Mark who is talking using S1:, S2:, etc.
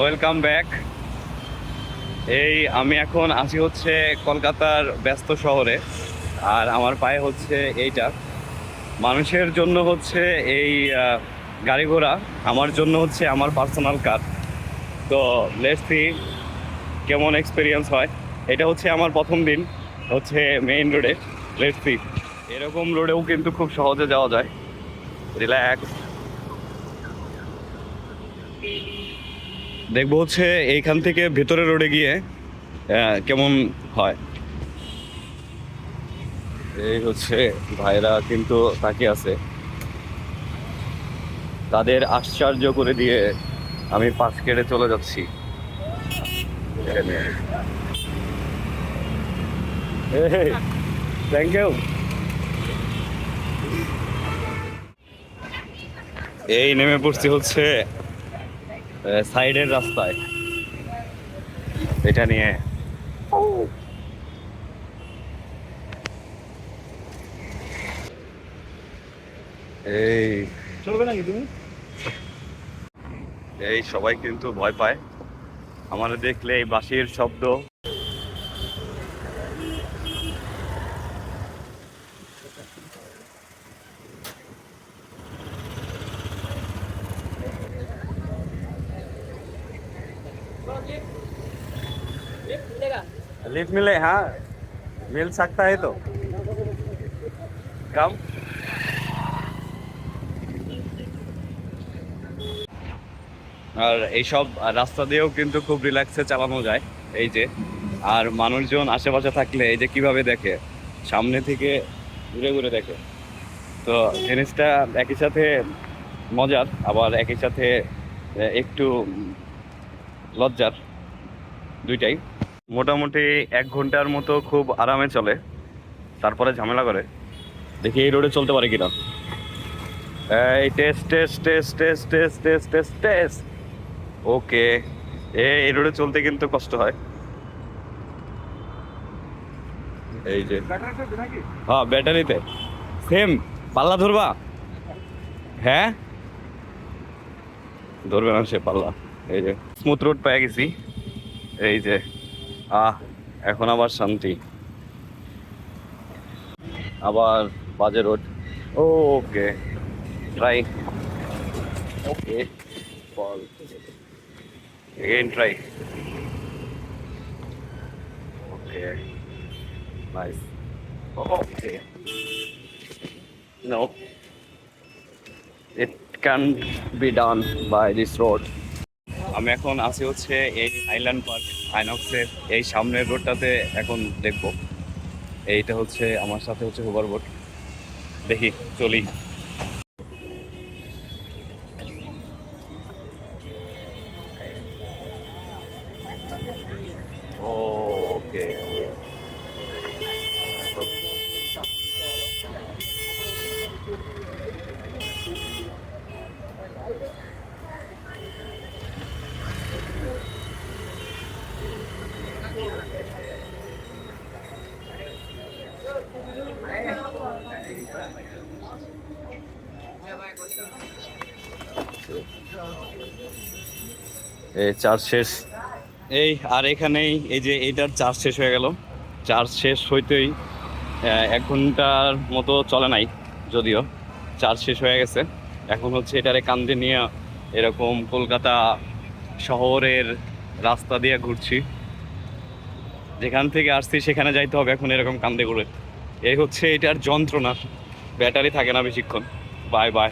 S1: Welcome back এই, আমি এখন আছি হচ্ছে কলকাতার ব্যস্ত শহরে, আর আমার পায়ে হচ্ছে এইটা। মানুষের জন্য হচ্ছে এই গাড়ি ঘোড়া, আমার জন্য হচ্ছে আমার পার্সোনাল কার তো লেটসি কেমন এক্সপিরিয়েন্স হয়। এটা হচ্ছে আমার প্রথম দিন হচ্ছে মেইন রোডে লেটসি এরকম রোডেও কিন্তু খুব সহজে যাওয়া যায়। রিল্যাক্স দেখব হচ্ছে এইখান থেকে ভেতরে রোডে গিয়ে কেমন হয়। এই হচ্ছে ভাইরা কিন্তু তাকে আছে। তাদের আশ্চর্য করে দিয়ে আমি পাশ কেটে চলে যাচ্ছি। থ্যাংক ইউ এই নেমে পড়ছি হচ্ছে সাইডের রাস্তায়। এটা নিয়ে। এই।
S2: চলবে নাকি তুমি?
S1: এই সবাই কিন্তু ভয় পায়। আমার দেখলে এই বাঁশির শব্দ। लिफ्ट मिले हाँ मिल सकता है तो कम আর এইসব রাস্তা দিয়েও কিন্তু খুব রিল্যাক্সে চালানো যায় এই যে আর মানুষজন আশেপাশে থাকলে এই যে কিভাবে দেখে সামনে থেকে ঘুরে ঘুরে দেখে তো জিনিসটা একই সাথে মজার আবার একই সাথে আহ, একটু উম, লজ্জার দুইটাই। মোটামুটি এক ঘণ্টার মতো খুব আরামে চলে, তারপরে ঝামেলা করে। দেখি এই রোডে চলতে পারে কিনা। এই test test test test test test test test okay এই রোডে চলতে কিন্তু কষ্ট হয়। এই যে। হ্যাঁ ব্যাটারিতে সেম পাল্লা ধরবা? হ্যাঁ? ধরবে না সে পাল্লা, এই যে। স্মুথ রোড পেয়ে গেছি। এই যে, আহ, এখন আবার শান্তি। আবার বাজে road. Okay try okay again try okay nice okay. No it can be done by this road আমি এখন আছি হচ্ছে এই আইল্যান্ড পার্ক আইনক্সের এই সামনের রোডটাতে এখন দেখব। এইটা হচ্ছে আমার সাথে হচ্ছে হুবার বোট দেখি, চলি। ওকে চার্জ শেষ। এই, আর এখানেই, এই যে এইটার চার্জ শেষ হয়ে গেল। চার্জ শেষ হইতেই এক ঘণ্টার মতো চলে নাই, যদিও। চার্জ শেষ হয়ে গেছে। এখন হচ্ছে এটারে কান্দে নিয়ে এরকম কলকাতা শহরের রাস্তা দিয়ে ঘুরছি। যেখান থেকে আসছি, সেখানে যাইতে হবে এখন এরকম কান্দে ঘুরে। এই হচ্ছে এটার যন্ত্রণা। ব্যাটারি থাকে না বেশিক্ষণ। Bye bye